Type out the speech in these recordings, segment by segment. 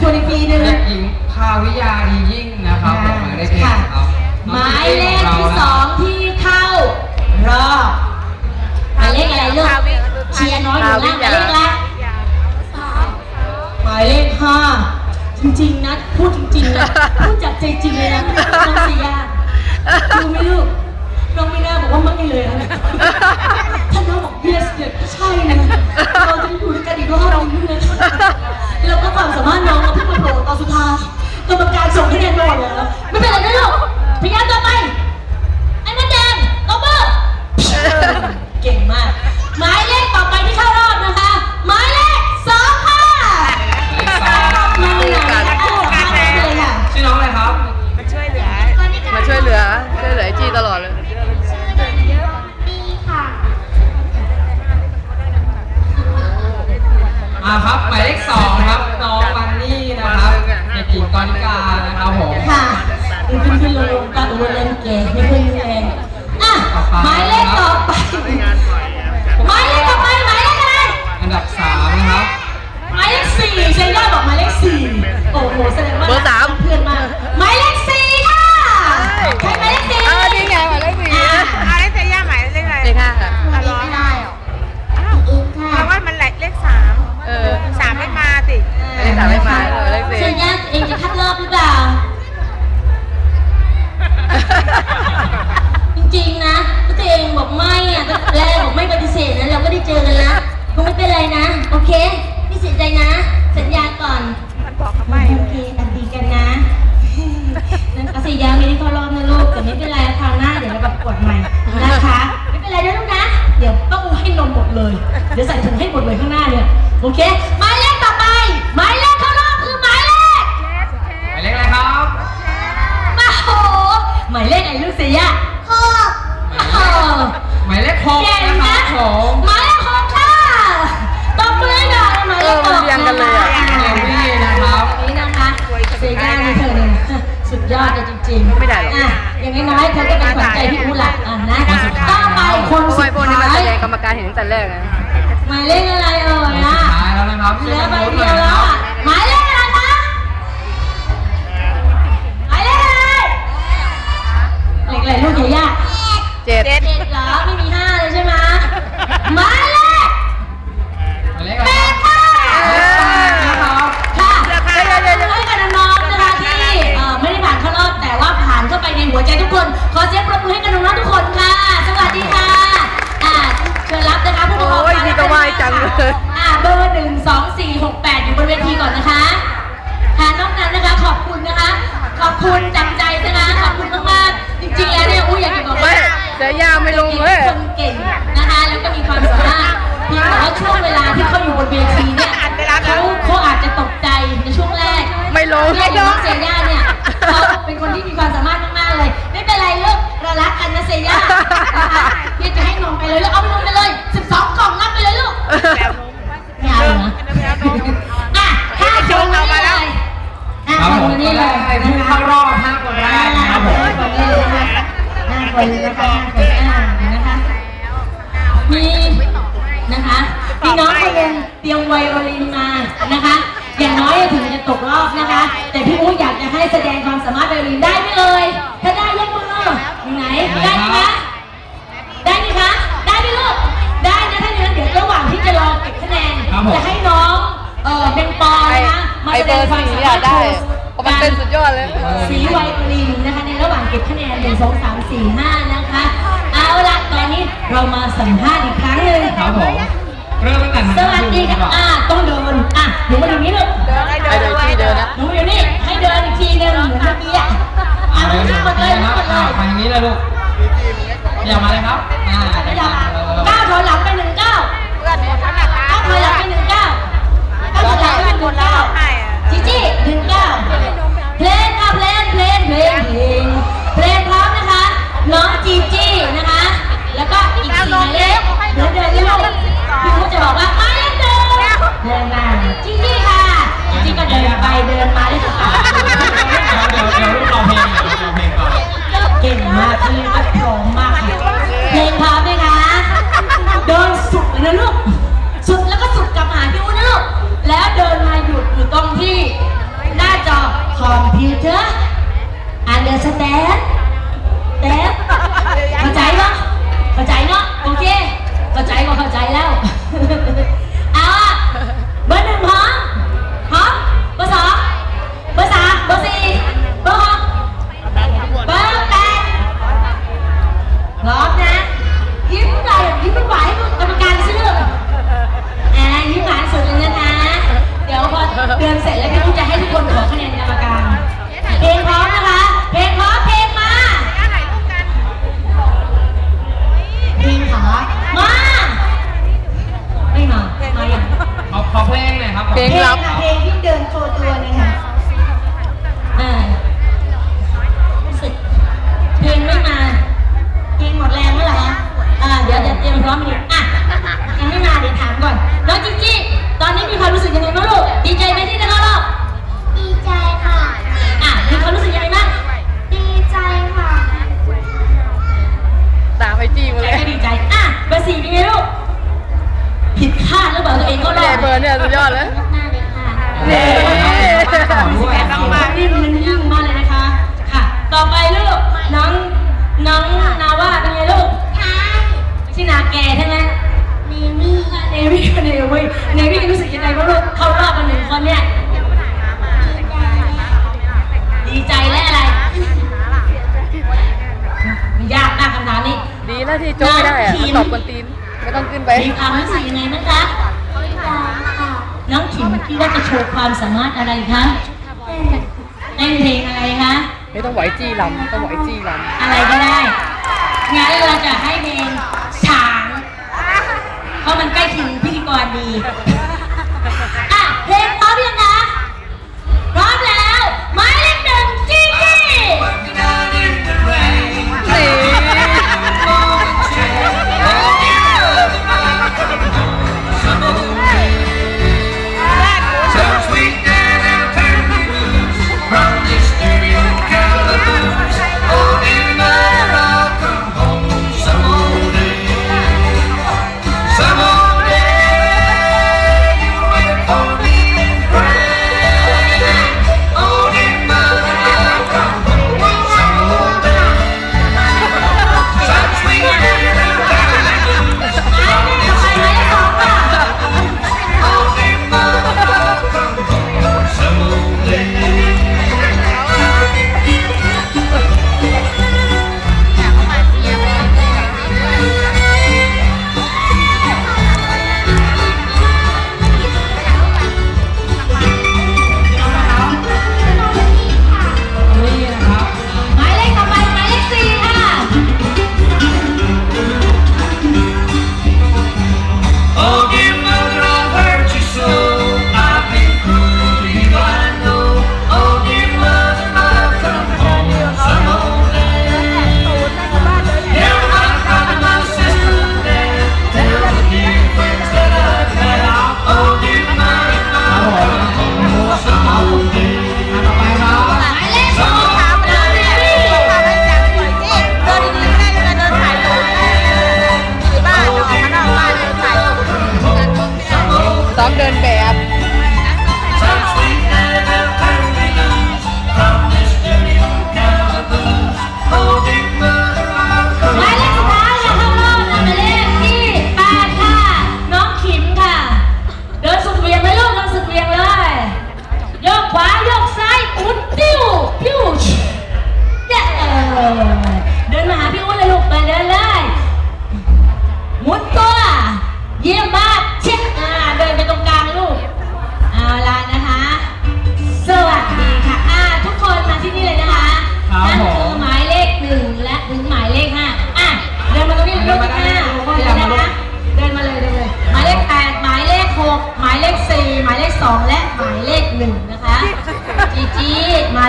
ทวนอีกทีหนึงเด็กหญิงภาวิยาดียิ่งนะครับผมหมายเลขเจ็ดค่ะครับหมายเลขที่สองที่เข้ารอบหมายเลขอะไรลูกเชียร์น้อยอยู่นะหมายเลขอะไรหมายเลขห้าจริงๆนะพูดจริงๆนะพูดจากใจจริงเลยนะน้องเสียดูไหม่ลูกน้องไม่น่าบอกว่าไม่เลยนะถ้าน้องบอก yes เนี่ยก็ใช่นะเราจะอยู่ด้วยกันอีกรอบนึงนะแล้วก็ความสามารถน้อง สุดท้ายกรรมการส่งคะแนนมาหมดแล้วไม่เป็นไรนะลูกพยายามต่อไป ขึ้นขึ้นลงลงตาตัวเล่นเก๋ไม่ขึ้นแรงอะ อกอะอย่างน้อยๆเธอก็เป็นขวัญใจพี่อู๋ละอะนะต่อไปคนเพราะสุว่าดพวกนี้ท้ามันแสยดงกรรมการเห็นตั้งแต่แรกนะหมายเลขอะไรเอ่ยคนสุอะดท้ายแล้วนะครับเหลือใบเดียวแล้วอะหมายเลขอะไรคะหมายเลขอะไรเลขอะไรลูกใหญ่ยากเจ็ดเจ็ดเหรอ ขอเสียงปรบมือให้กับน้องๆทุกคนค่ะ สวัสดีค่ะอ่าเชิญรับนะคะผู้ปกครองโอ้ยนี่ก็ไหว้จังเลย อ่าเบอร์หนึ่งสองสี่หกแปดอยู่บนเวทีก่อนนะคะค่ะนอกนั้นนะคะขอบคุณนะคะ ขอบคุณจากใจนะคะ ขอบคุณมากๆจริงๆแล้วเนี่ยอุ้ยอยากจะบอกไม่ว่าเสียยาไม่ลงเลยคนเก่งนะคะแล้วก็มีความสามารถเพียงแต่ว่าช่วงเวลาที่เขาอยู่บนเวทีเนี่ยเขาเขาอาจจะตกใจในช่วงแรกไม่ลงเนี่ยน้องเซย่าเนี่ยเขาเป็นคนที่มีความสามารถมากๆเลย ไม่เป็นไรลูกเรารักกันนะเซย่านะคะเนี่ยจะให้นมไปเลยลูกเอานมไปเลย 12 กล่องรับไปเลยลูกไม่เอาเหรออะห้าคนมานี่เลยห้าครับคนผมมานี่ก็เลได้ยผู้เข้ารอบห้าคนแรกนะครับผมห้าคนเลยนะคะห้าคนเลยนะคะห้าคนอ่านะคะมีนะคะมีน้องคนหนึงเตรียมไวโอลินมานะคะ อย่างน้อยถึงจะตกรอบนะคะ แต่พี่อู๋อยากจะให้แสดงความสามารถไวโอลินได้ไหมเอ่ย จะให้น้องเออเบงปอไอนะคะมาไอแสเบดองร์ความสี่สาอะมารถได้โชว์เพราะมันเต้นสุดยอดเลย สีไวโอลินนะคะในระหว่างเก็บคะแนนหนึ่งสองสามสี่ห้านะคะ เอาละตอนนี้เรามาสัมภาษณ์อีกครั้งหนึ่งครับผมเริ่มตั้งแต่สวัสดีค่ะอะต้องเดินอะหนูมาอยู่นี่ลูกไอเดินที่เดินนะหนูมาอยู่นี่ให้เดินอีกทีหนึงเหมือนเมื่อกี้อะอะเอาหเลนูยนั่งหมดเลยนะนั่งคหรัมบดเลยอ่าทางนี้เลยลูกอย่ามาเลยครับอ่าไม่ยอมก้าวถอยหลังไปหนึ่งก้าวเพื่อนหมดแล้วนะคะก้าว ถอยหลังไปหนึ่งเก้าวก้าวถอยหลังไปหนึ่งเก้าวจีจี้หนึ่งเก้าวเพลงค่ะเพลงเพลงเพลงเพลงเพลงพร้อมนะคะ น้องจีจี้นะคะ แล้วก็อีกสี่หมายเลขเดินเดินลูกพี่เขาจะบอกว่าหมายเลขเดินเดินมาจีจี้ค่ะจีจี้ก็เดินไปเดินมา bed. กันเนี่ย ดีใจและอะไร ยากมากคำถามนี้ ดีแล้วที่โจ๊ไม่ได้นตอบคนตีน ไม่ต้องขึ้นไปมีความรู้สึกยังไงบ้าคะน้องขิมคิดว่าจะโชว์ความสามารถอะไรคะเต้นเพลงอะไรคะไม่ต้องไหวจี้ลำต้องไหวจี้ลำอะไรก็ได้ งั้นเราจะให้เพลงฉาง เพราะมันใกล้ถึงพิธีกรดี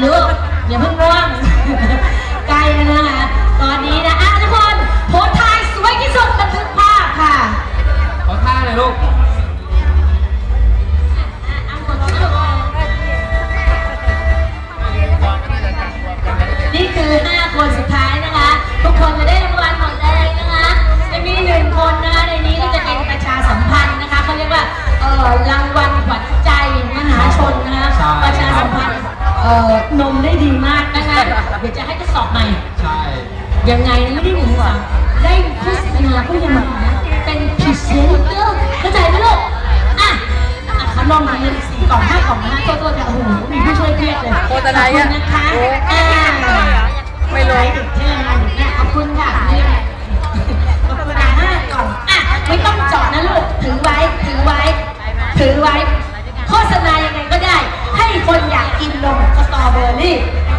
หรือว่าอย่าเพิ่งง่วง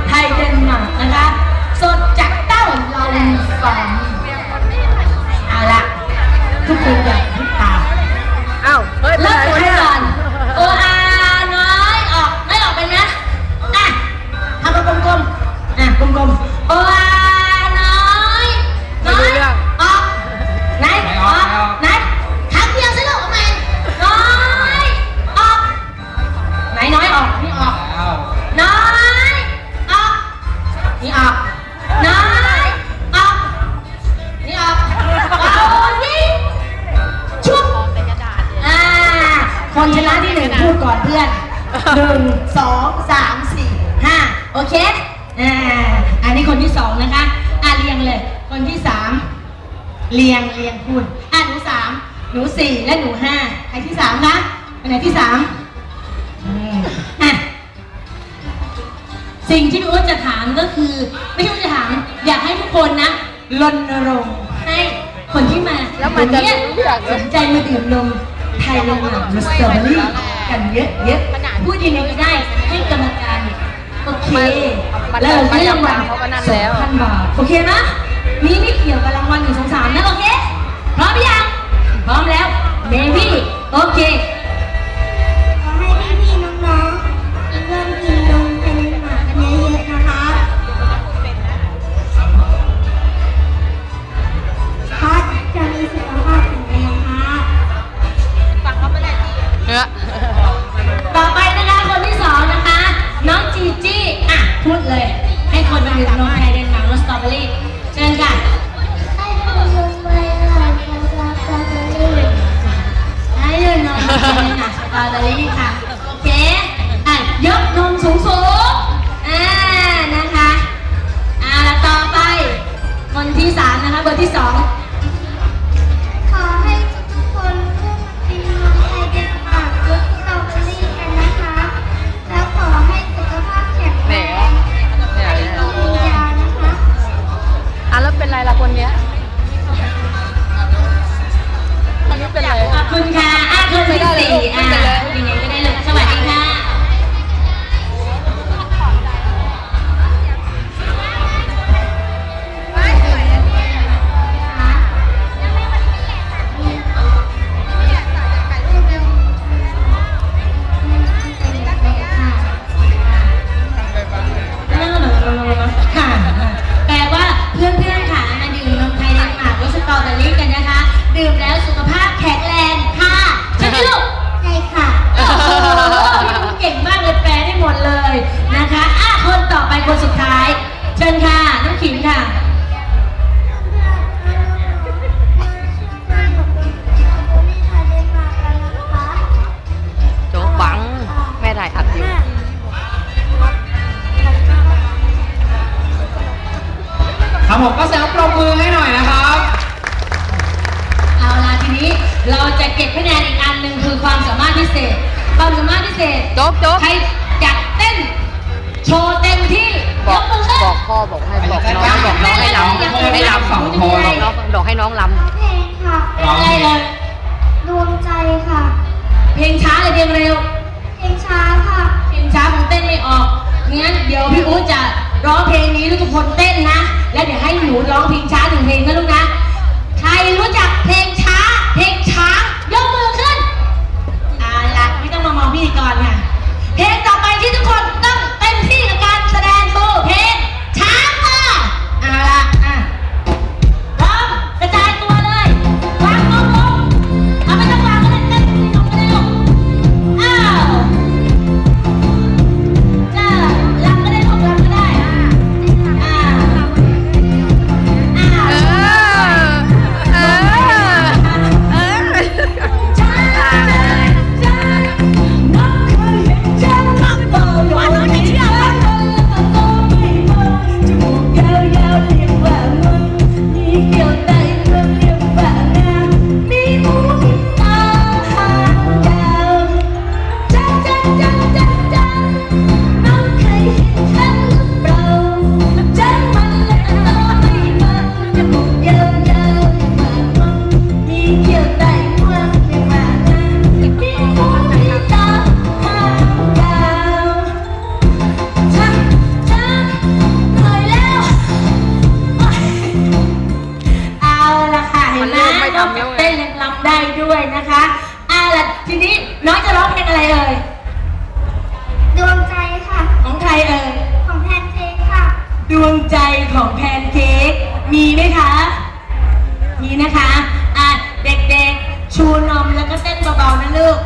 ไทยเดนมาร์กนะคะ สดจากเต้าลองฟังเอาละทุกคนอยากามก็คือ ไม่ใช่จะถาม อยากให้ทุกคนนะรณรงค์ให้คนที่มาแล้วมันจะเนี้ยสนใจมาดื่มนมไทยลงมาสตรอเบอรี่กันเยอะๆพูดยังไงก็ได้ให้กรรมการโอเคแล้วราได้รางวัลสองพันบาทโอเคนะนี่ไม่เกี่ยวกับรางวัลหนึ่งสองสามนะโอเคพร้อมหรือยังพร้อมแล้วเบบี้โอเค บอกให้บอกน้องบอกน้องให้ลำให้ลำสองคนบอกให้น้องลำเพลงค่ะเป็อะไรเลยดวงใจค่ะ เพลงช้าเลยเพลงเร็ว เพลงช้าค่ะ เพลงช้าผมเต้นไม่ออกงั้นเดี๋ยวพี่อู๋จะร้องเพลงนี้ทุกคนเต้นนะ แล้วเดี๋ยวให้หนูร้องเพลงช้าหนึ่งเพลงนะลูกนะ ใครรู้จักเพลงช้า เพลงช้ายกมือขึ้นอ่าละไม่ต้องมามองพี่ก่อนค่ะ เพลงต่อ นะคะ อะ เด็กๆ ชูนมแล้วก็เต้นเบาๆนะลูก